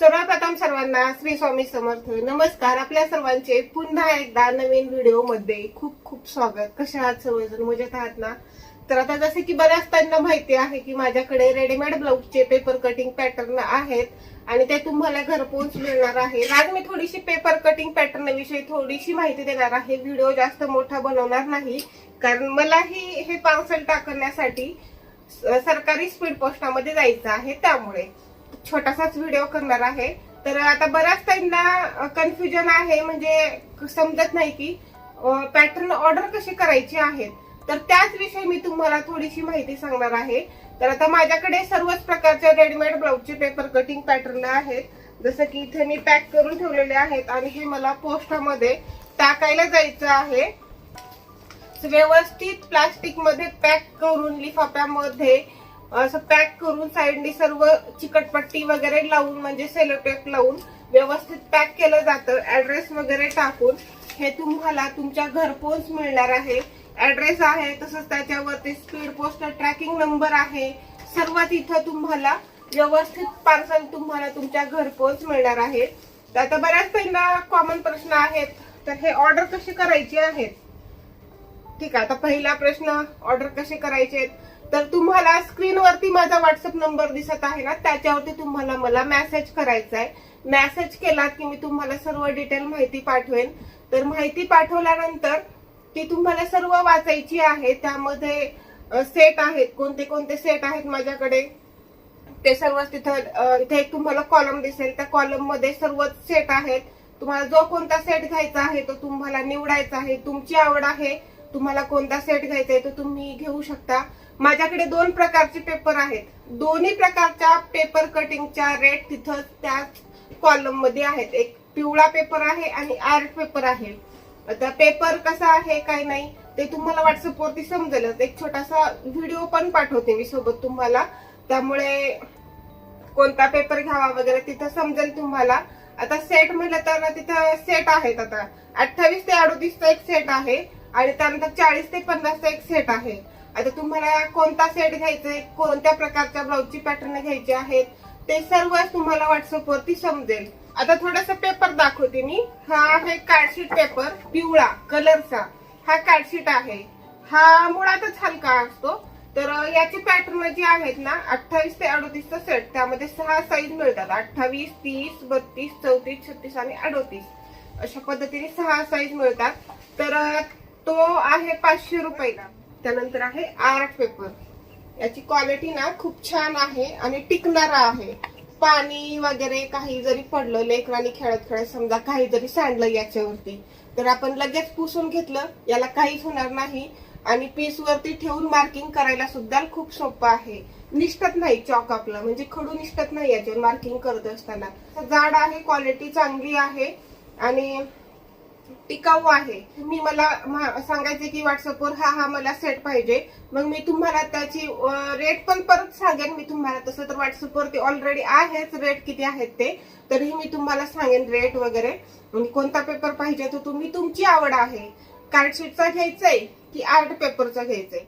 सर्वप्रथम सर्वांना श्री स्वामी समर्थ. नमस्कार आपल्या सर्वांचे पुन्हा एकदा नवीन व्हिडिओमध्ये खूप खूप स्वागत. कशा आहात सर्वजण? मजेत आहात ना? तर आता जसे की बऱ्याच त्यांना माहिती आहे की माझ्याकडे रेडीमेड ब्लाऊजचे पेपर कटिंग पॅटर्न आहेत आणि ते तुम्हाला घरपोच मिळणार आहे. आज मी थोडीशी पेपर कटिंग पॅटर्न विषयी थोडीशी माहिती देणार आहे. व्हिडिओ जास्त मोठा बनवणार नाही कारण मलाही हे पार्सल टाकण्यासाठी सरकारी स्पीड पोस्टामध्ये जायचं आहे त्यामुळे. छोटासाच व्हिडिओ करणार आहे. तर आता बऱ्याच त्यांना कन्फ्युजन आहे म्हणजे समजत नाही की पॅटर्न ऑर्डर कशी करायची आहेत. तर त्याच विषयी मी तुम्हाला थोडीशी माहिती सांगणार आहे. तर आता माझ्याकडे सर्वच प्रकारच्या रेडीमेड ब्लाऊजचे पेपर कटिंग पॅटर्न आहेत. जसं की इथे मी पॅक करून ठेवलेले आहेत आणि हे मला पोस्टामध्ये टाकायला जायचं आहे. व्यवस्थित प्लास्टिकमध्ये पॅक करून लिफाफ्यामध्ये असं पॅक करून साईडनी सर्व चिकटपट्टी वगैरे लावून म्हणजे सेलोटेप लावून व्यवस्थित पॅक केलं जातं. ऍड्रेस वगैरे टाकून हे तुम्हाला तुमच्या घरपोच मिळणार आहे. ऍड्रेस आहे तसंच त्याच्यावरती स्पीड पोस्ट ट्रॅकिंग नंबर आहे. सर्व तिथं तुम्हाला व्यवस्थित पार्सल तुम्हाला तुमच्या घरपोच मिळणार आहे. तर आता बऱ्याच पहिला कॉमन प्रश्न आहेत. तर हे ऑर्डर कशी करायची आहेत? ठीक आहे आता पहिला प्रश्न ऑर्डर कसे करायचे आहेत? तर तुम्हाला स्क्रीनवरती माझा व्हॉट्सअप नंबर दिसत आहे ना त्याच्यावरती तुम्हाला मला मेसेज करायचा आहे. मेसेज केलात की मी तुम्हाला सर्व डिटेल माहिती पाठवेन. तर माहिती पाठवल्यानंतर ती तुम्हाला सर्व वाचायची आहे. त्यामध्ये सेट आहेत. कोणते कोणते सेट आहेत माझ्याकडे? ते सर्व तिथं इथे एक तुम्हाला कॉलम दिसेल. त्या कॉलममध्ये सर्व सेट आहेत. तुम्हाला जो कोणता सेट घ्यायचा आहे तो तुम्हाला निवडायचा आहे. तुमची आवड आहे तुम्हाला कोणता सेट घ्यायचा आहे तो तुम्ही घेऊ शकता. माझ्याकडे दोन प्रकारचे पेपर आहेत. दोन्ही प्रकारच्या पेपर कटिंगच्या रेट तिथं त्या कॉलममध्ये आहेत. एक पिवळा पेपर आहे आणि आर्ट पेपर आहे. आता पेपर कसा आहे काय नाही ते तुम्हाला व्हॉट्सअप वरती समजेलच. एक छोटासा व्हिडिओ पण पाठवते मी सोबत तुम्हाला. त्यामुळे कोणता पेपर घ्यावा वगैरे तिथं समजेल तुम्हाला. आता सेट म्हटलं तर तिथं सेट आहेत आता. अठ्ठावीस ते अडोतीसचा एक सेट आहे आणि त्यानंतर चाळीस ते पन्नासचा एक सेट आहे. आता तुम्हाला कोणता सेट घ्यायचा आहे कोणत्या प्रकारच्या ब्लाऊजची पॅटर्न घ्यायची आहेत? ते सर्व तुम्हाला व्हॉट्सअपवरती समजेल. आता थोडस पेपर दाखवते मी. हा आहे कार्डशीट पेपर पिवळा कलरचा हा कार्डशीट आहे. हा मुळातच हलका असतो. तर याचे पॅटर्न जे आहेत ना अठ्ठावीस ते अडोतीसचा सेट त्यामध्ये सहा साईज मिळतात. अठ्ठावीस तीस बत्तीस चौतीस छत्तीस आणि अडोतीस. अशा पद्धतीने सहा साईज मिळतात. तर तो आहे पाचशे रुपयाला. त्यानंतर आहे आर्ट पेपर. याची क्वालिटी ना खूप छान आहे आणि टिकणारा आहे. पाणी वगैरे काही जरी पडलं लेकरांनी खेळत खेळत समजा काही जरी सांडलं याच्यावरती तर आपण लगेच पुसून घेतलं याला काहीच होणार नाही. आणि पीस वरती ठेवून मार्किंग करायला सुद्धा खूप सोपं आहे. निष्ठत नाही चॉक आपलं म्हणजे खडू निष्ठत नाही याच्यावर मार्किंग करत असताना. जाड आहे क्वालिटी चांगली आहे. आणि टिकाऊ आहे. तुम्ही मला सांगायचे की व्हॉट्सअपवर हा हा मला सेट पाहिजे. मग मी तुम्हाला त्याची रेट पण परत सांगेन मी तुम्हाला. तसं तर व्हॉट्सअपवरती ऑलरेडी आहेच रेट किती आहेत ते. तरीही मी तुम्हाला सांगेन रेट वगैरे. आणि कोणता पेपर पाहिजे तो तुम्ही तुमची आवड आहे. कार्डशीटचा घ्यायचंय की आर्ट पेपरचा घ्यायचंय?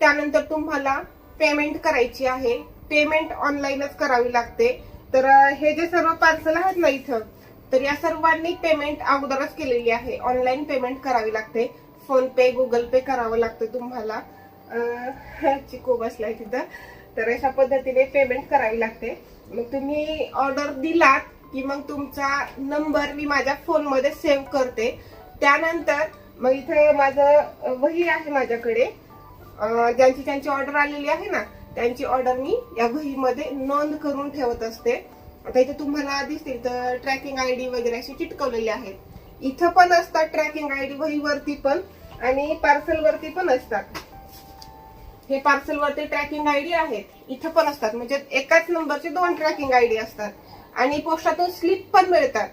त्यानंतर तुम्हाला पेमेंट करायची आहे. पेमेंट ऑनलाईनच करावी लागते. तर हे जे सर्व पार्सल आहेत ना इथं तर या सर्वांनी पेमेंट अगोदरच केलेली आहे. ऑनलाईन पेमेंट करावी लागते. फोन पे गुगल पे करावं लागतं तुम्हाला. चिको बसलाय तिथं. तर अशा पद्धतीने पेमेंट करावी लागते. मग तुम्ही ऑर्डर दिलात की मग तुमचा नंबर मी माझ्या फोनमध्ये सेव्ह करते. त्यानंतर मग इथं माझं वही आहे माझ्याकडे. ज्यांची ज्यांची ऑर्डर आलेली आहे ना त्यांची ऑर्डर मी या वहीमध्ये नोंद करून ठेवत असते. आता इथे तुम्हाला दिसतील तर ट्रॅकिंग आय डी वगैरे असे चिटकवलेले आहेत. इथं पण असतात ट्रॅकिंग आय डी वहीवरती पण आणि पार्सल वरती पण असतात. हे पार्सल वरती ट्रॅकिंग आय डी आहेत. इथं पण असतात. म्हणजे एकाच नंबरचे दोन ट्रॅकिंग आय डी असतात. आणि पोस्टातून स्लिप पण मिळतात.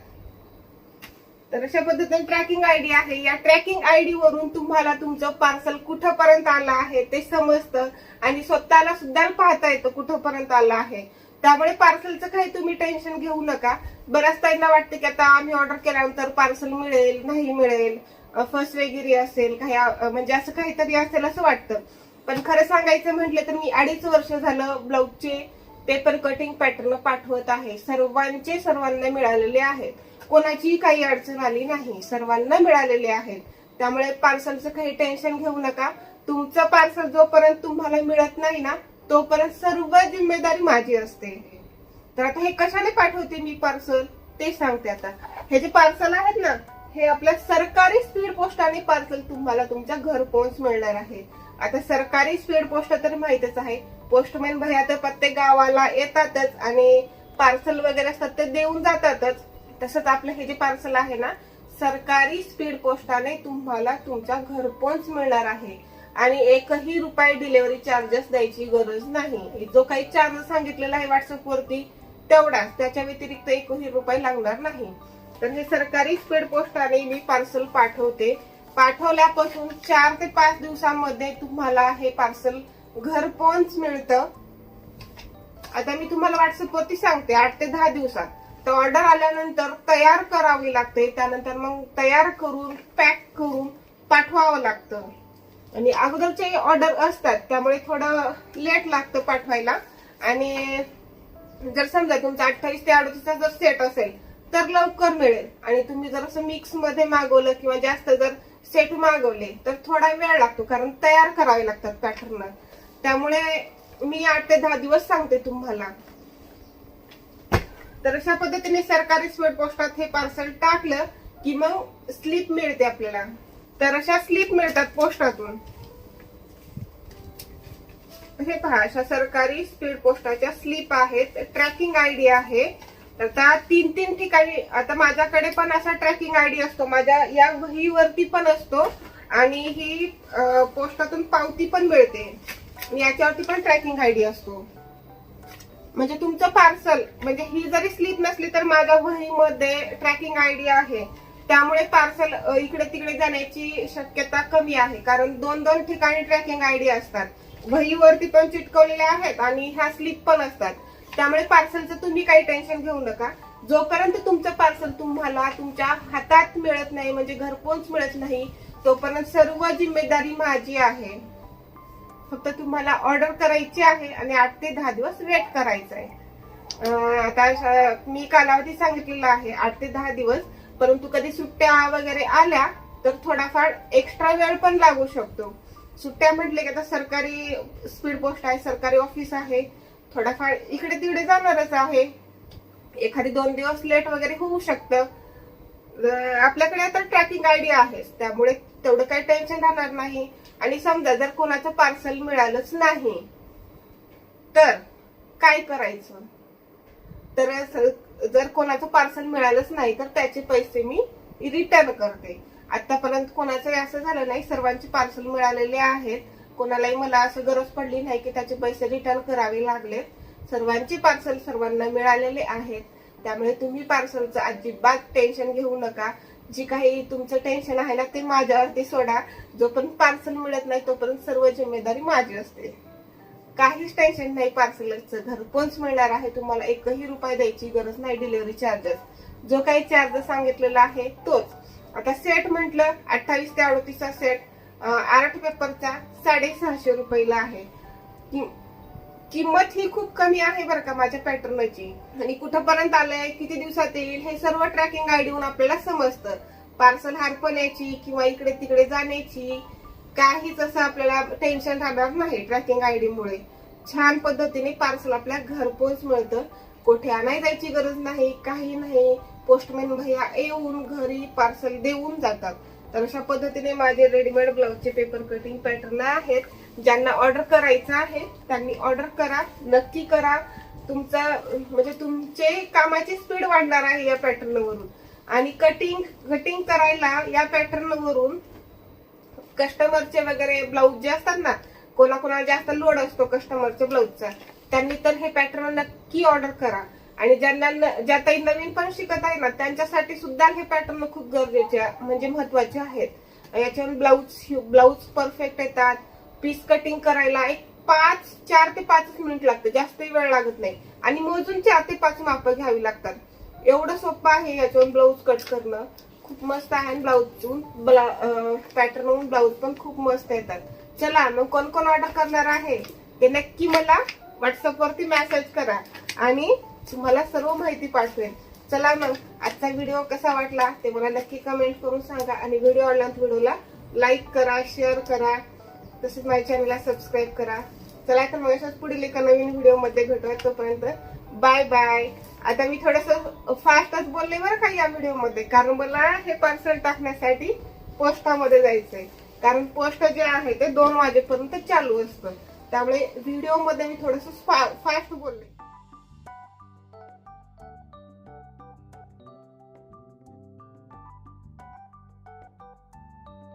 तर अशा पद्धतीने ट्रॅकिंग आयडी आहे. या ट्रॅकिंग आयडी वरून तुम्हाला तुमचं पार्सल कुठपर्यंत आलं आहे ते समजतं आणि स्वतःला सुद्धा पाहता येतं कुठपर्यंत आलं आहे. त्यामुळे पार्सलचं काही तुम्ही टेन्शन घेऊ नका. बऱ्याच त्यांना वाटतं की आता आम्ही ऑर्डर केल्यानंतर पार्सल मिळेल नाही मिळेल फर्स्ट वगैरे असेल काही म्हणजे असं काहीतरी असेल असं वाटतं. पण खरं सांगायचं म्हटलं तर मी अडीच वर्ष झालं ब्लाऊजचे पेपर कटिंग पॅटर्न पाठवत आहे. सर्वांचे सर्वांना मिळालेले आहेत. कोणाचीही काही अडचण आली नाही. सर्वांना मिळालेले आहेत. त्यामुळे पार्सलचं काही टेन्शन घेऊ नका. तुमचं पार्सल जोपर्यंत तुम्हाला मिळत नाही ना तोपर्यंत सर्व जिम्मेदारी माझी असते. तर आता हे कशाने पाठवते मी पार्सल ते सांगते आता. हे जे पार्सल आहेत ना हे आपल्या सरकारी स्पीड पोस्टाने पार्सल तुम्हाला तुमच्या घर पोहोच मिळणार आहे. आता सरकारी स्पीड पोस्ट तर माहितच आहे. पोस्टमॅन भैया तर प्रत्येक गावाला येतातच आणि पार्सल वगैरे असतात ते देऊन जातातच. तसंच आपलं हे जे पार्सल आहे ना सरकारी स्पीड पोस्टाने तुम्हाला तुमच्या घरपोच मिळणार आहे. आणि एकही रुपये डिलिव्हरी चार्जेस द्यायची गरज नाही. जो काही चार्ज सांगितलेला आहे व्हॉट्सअप वरती तेवढाच. त्याच्या व्यतिरिक्त एकही रुपये लागणार नाही. तर हे सरकारी स्पीड पोस्टाने मी पार्सल पाठवते. पाठवल्यापासून चार ते पाच दिवसांमध्ये तुम्हाला हे पार्सल घरपोच मिळतं. आता मी तुम्हाला व्हॉट्सअप वरती सांगते आठ ते दहा दिवसात. तर ऑर्डर आल्यानंतर तयार करावी लागते. त्यानंतर मग तयार करून पॅक करून पाठवावं लागतं. आणि अगोदरचे ऑर्डर असतात त्यामुळे थोडं लेट लागतं पाठवायला. आणि जर समजा तुमचा अठ्ठावीस ते अडतीसचा जर सेट असेल तर लवकर मिळेल. आणि तुम्ही जर असं मिक्समध्ये मागवलं किंवा जास्त जर सेट मागवले तर थोडा वेळ लागतो कारण तयार करावे लागतात पॅटर्न त्यामुळे मी आठ ते दहा दिवस सांगते तुम्हाला. तर अशा पद्धतीने सरकारी स्पीड पोस्टात हे पार्सल टाकलं की मग स्लिप मिळते आपल्याला. तर अशा स्लिप मिळतात पोस्टातून. हे पहा अशा सरकारी स्पीड पोस्टाच्या स्लिप आहेत. ट्रॅकिंग आयडी आहे. तर त्या तीन तीन ठिकाणी आता माझ्याकडे पण असा ट्रॅकिंग आयडी असतो. माझ्या या वहीवरती पण असतो. आणि ही पोस्टातून पावती पण मिळते. याच्यावरती पण ट्रॅकिंग आयडी असतो. म्हणजे तुमचं पार्सल म्हणजे ही जरी स्लिप नसली तर माझ्या वहीमध्ये ट्रॅकिंग आयडी आहे. त्यामुळे पार्सल इकडे तिकडे जाण्याची शक्यता कमी आहे. कारण दोन दोन ठिकाणी ट्रॅकिंग आयडी असतात. वहीवरती पण चिटकवलेल्या आहेत आणि ह्या स्लिप पण असतात. त्यामुळे पार्सलचं तुम्ही काही टेन्शन घेऊ नका. जोपर्यंत तुमचं पार्सल तुम्हाला तुमच्या हातात मिळत नाही म्हणजे घरपोच मिळत नाही तोपर्यंत सर्व जिम्मेदारी माझी आहे. फक्त तुम्हाला ऑर्डर करायची आहे आणि आठ ते दहा दिवस वेट करायचं आहे आता मी कालावधी सांगितलेला आहे आठ ते दहा दिवस. परंतु कधी सुट्ट्या वगैरे आल्या तर थोडाफार एक्स्ट्रा वेळ पण लागू शकतो. सुट्ट्या म्हटले की आता सरकारी स्पीड पोस्ट आहे सरकारी ऑफिस आहे थोडाफार इकडे तिकडे जाणारच आहे. एखादी दोन दिवस लेट वगैरे होऊ शकतं. आपल्याकडे आता ट्रॅकिंग आयडी आहे त्यामुळे तेवढं काही टेन्शन राहणार नाही. आणि समजा जर कोणाचं पार्सल मिळालंच नाही तर काय करायचं? तर जर कोणाचं पार्सल मिळालंच नाही तर त्याचे पैसे मी रिटर्न करते. आतापर्यंत कोणाचंही असं झालं नाही सर्वांचे पार्सल मिळालेले आहेत. कोणालाही मला असं गरज पडली नाही की त्याचे पैसे रिटर्न करावे लागलेत. सर्वांचे पार्सल सर्वांना मिळालेले आहेत. त्यामुळे तुम्ही पार्सलचं अजिबात टेन्शन घेऊ नका. जी काही तुमचं टेन्शन आहे ना ते माझ्यावरती सोडा. जोपर्यंत पार्सल मिळत नाही तोपर्यंत सर्व जिम्मेदारी माझी असते. काहीच टेन्शन नाही पार्सलचं घरपोच मिळणार आहे तुम्हाला एकही रुपये द्यायची गरज नाही डिलिव्हरी चार्जेस जो काही चार्ज सांगितलेला आहे तोच. आता सेट म्हटलं अठ्ठावीस ते अडतीसचा सेट आर्ट पेपरचा साडेसहाशे रुपयाला आहे. किंमत ही खूप कमी आहे बरं का माझ्या पॅटर्नची. आणि कुठंपर्यंत आलंय किती दिवसात येईल हे सर्व ट्रॅकिंग आयडीहून आपल्याला समजतं. पार्सल हरपण्याची किंवा इकडे तिकडे जाण्याची काहीच असं आपल्याला टेन्शन राहणार नाही ट्रॅकिंग आयडी मुळे. छान पद्धतीने पार्सल आपल्या घरपोच मिळतं. कुठे आणाय जायची गरज नाही काही नाही. पोस्टमॅन भैया येऊन घरी पार्सल देऊन जातात. तर अशा पद्धतीने माझे रेडीमेड ब्लाउजचे पेपर कटिंग पॅटर्न आहेत. ज्यांना ऑर्डर करायचं आहे त्यांनी ऑर्डर करा. नक्की करा. तुमचा म्हणजे तुमचे कामाची स्पीड वाढणार आहे या पॅटर्नवरून आणि कटिंग कटिंग करायला या पॅटर्नवरून कस्टमरचे वगैरे ब्लाऊज जे असतात ना कोणाकोणाला जास्त लोड असतो कस्टमरच्या ब्लाऊजचा त्यांनी तर हे पॅटर्न नक्की ऑर्डर करा. आणि ज्यांना न- ज्या काही नवीन पण शिकत आहे ना त्यांच्यासाठी सुद्धा हे पॅटर्न खूप गरजेचे म्हणजे महत्त्वाचे आहेत. याच्यावर ब्लाऊज ब्लाऊज परफेक्ट येतात. पीस कटिंग करायला एक पाच चार ते पाच मिनिट लागतं जास्तही वेळ लागत नाही. आणि मोजून चार ते पाच मापं घ्यावी लागतात. एवढं सोपं आहे याच्यावरून ब्लाऊज कट करणं. खूप मस्त आहे आणि ब्लाऊजून पॅटर्न ब्लाऊज पण खूप मस्त येतात. चला मग कोण कोण ऑर्डर करणार आहे? ते नक्की मला व्हॉट्सअपवरती मेसेज करा आणि तुम्हाला सर्व माहिती पाठवेल चला मग आजचा व्हिडिओ कसा वाटला ते मला नक्की कमेंट करून सांगा आणि व्हिडिओ आवडला व्हिडिओला लाईक करा शेअर करा. तसेच माझ्या चॅनलला सबस्क्राईब करा. चला तर मग पुढील एका नवीन व्हिडिओमध्ये भेटूया तोपर्यंत. Bye bye. आता मी थोडस फास्टच बोलले बरं का या व्हिडिओमध्ये कारण मला हे पार्सल टाकण्यासाठी पोस्टामध्ये जायचंय. कारण पोस्ट जे आहे ते दोन वाजेपर्यंत चालू असतं. त्यामुळे व्हिडिओमध्ये मी थोडस फास्ट बोलले.